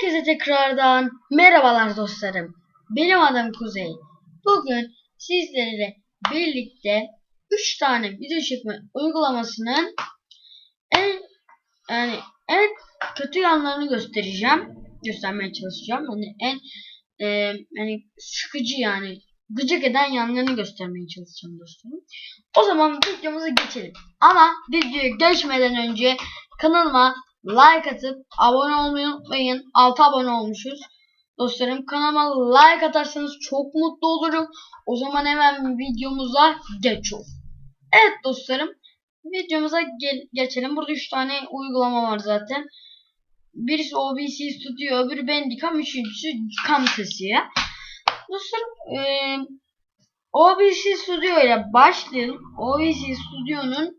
Herkese tekrardan merhabalar dostlarım. Benim adım Kuzey. Bugün sizlerle birlikte 3 tane video çekme uygulamasının en yani en kötü yanlarını göstereceğim. Göstermeye çalışacağım. Yani en e, yani sıkıcı yani gıcık eden yanlarını göstermeye çalışacağım dostlarım. O zaman videomuza geçelim. Ama videoya geçmeden önce kanalıma like atıp abone olmayı unutmayın. 6 abone olmuşuz. Dostlarım kanalıma like atarsanız çok mutlu olurum. O zaman hemen videomuza geçiyoruz. Evet dostlarım videomuza gel geçelim. Burada 3 tane uygulama var zaten. Birisi OBC Studio, öbürü Bandicam, üçüncüsü Camtasia. Dostlarım eee OBC Studio ile başlayalım. OBC Studio'nun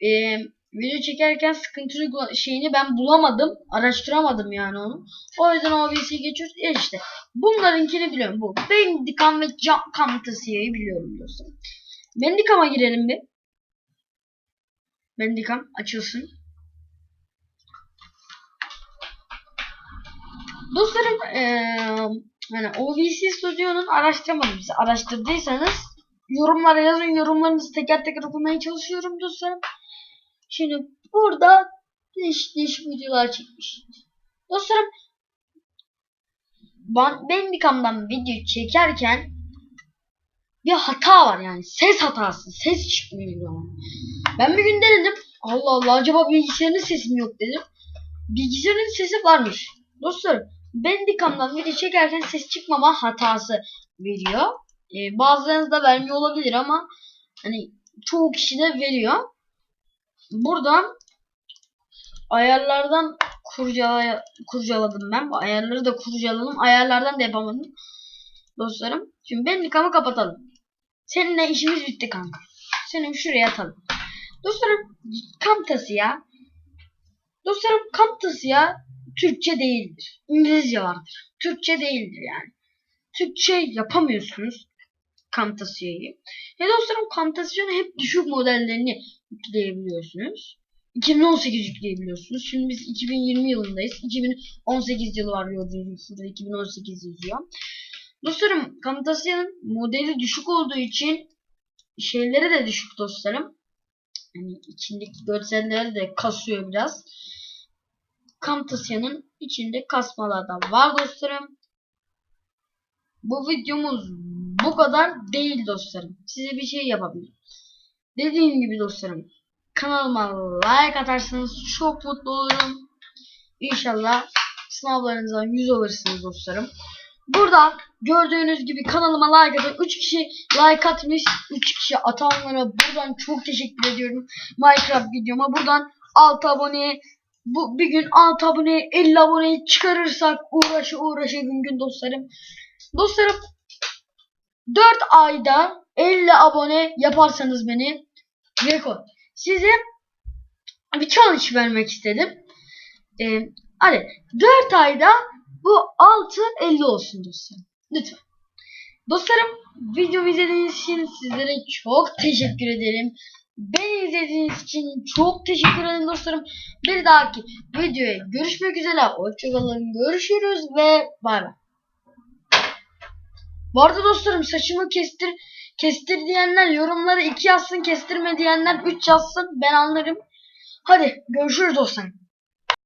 eee video çekerken sıkıntılı şeyini ben bulamadım. Araştıramadım yani onu. O yüzden OBC'ye geçiyoruz. E işte bunlarınkini biliyorum. Bu Bandicam ve Cam- Camtasia'yı biliyorum dostlarım. Bandicam'a girelim bir. Bandicam açılsın. Dostlarım eee yani OBC Studio'nun araştıramadım. Siz araştırdıysanız yorumlara yazın. Yorumlarınızı teker teker okumaya çalışıyorum dostlarım. Şimdi burada değişik değişik videolar çekmiş. Dostlarım ben Bandicam'dan video çekerken bir hata var yani. Ses hatası. Ses çıkmıyor yani. Ben bir gün denedim. Allah Allah acaba bilgisayarın sesi mi yok dedim. Bilgisayarın sesi varmış. Dostlarım Bandicam'dan video çekerken ses çıkmama hatası veriyor. Ee, bazılarınız da vermiyor olabilir ama hani çoğu kişi de veriyor. Buradan ayarlardan kurcala, kurcaladım ben. Ayarları da kurcaladım. Ayarlardan da yapamadım. Dostlarım. Şimdi Bandicam'ı kapatalım. Seninle işimiz bitti kanka. Seni şuraya atalım. Dostlarım Camtasia Dostlarım Camtasia Türkçe değildir. İngilizce vardır. Türkçe değildir yani. Türkçe yapamıyorsunuz Camtasia'yı. Ve dostlarım Camtasia'nın hep düşük modellerini yükleyebiliyorsunuz. 2018 yükleyebiliyorsunuz. Şimdi biz 2020 yılındayız. 2018 yılı var gördüğünüz şurada 2018 yazıyor. Dostlarım Camtasia'nın modeli düşük olduğu için şeyleri de düşük dostlarım. Yani içindeki görselleri de kasıyor biraz. Camtasia'nın içinde kasmalar da var dostlarım. Bu videomuz bu kadar değil dostlarım. Size bir şey yapabilirim. Dediğim gibi dostlarım kanalıma like atarsanız çok mutlu olurum. İnşallah sınavlarınızdan 100 alırsınız dostlarım. Burada gördüğünüz gibi kanalıma like atan 3 kişi like atmış. 3 kişi atanlara buradan çok teşekkür ediyorum. Minecraft videoma buradan 6 aboneye bu bir gün 6 aboneye 50 aboneyi çıkarırsak uğraşı uğraşı gün gün dostlarım. Dostlarım 4 ayda 50 abone yaparsanız beni rekor. Size bir challenge vermek istedim. Ee, hadi 4 ayda bu 6 50 olsun dostlarım. Lütfen. Dostlarım videomu izlediğiniz için sizlere çok teşekkür ederim. Beni izlediğiniz için çok teşekkür ederim dostlarım. Bir dahaki videoya görüşmek üzere. Hoşçakalın. Görüşürüz ve bay bay. Bu arada dostlarım saçımı kestir kestir diyenler yorumlara 2 yazsın kestirme diyenler 3 yazsın ben anlarım. Hadi görüşürüz dostlarım.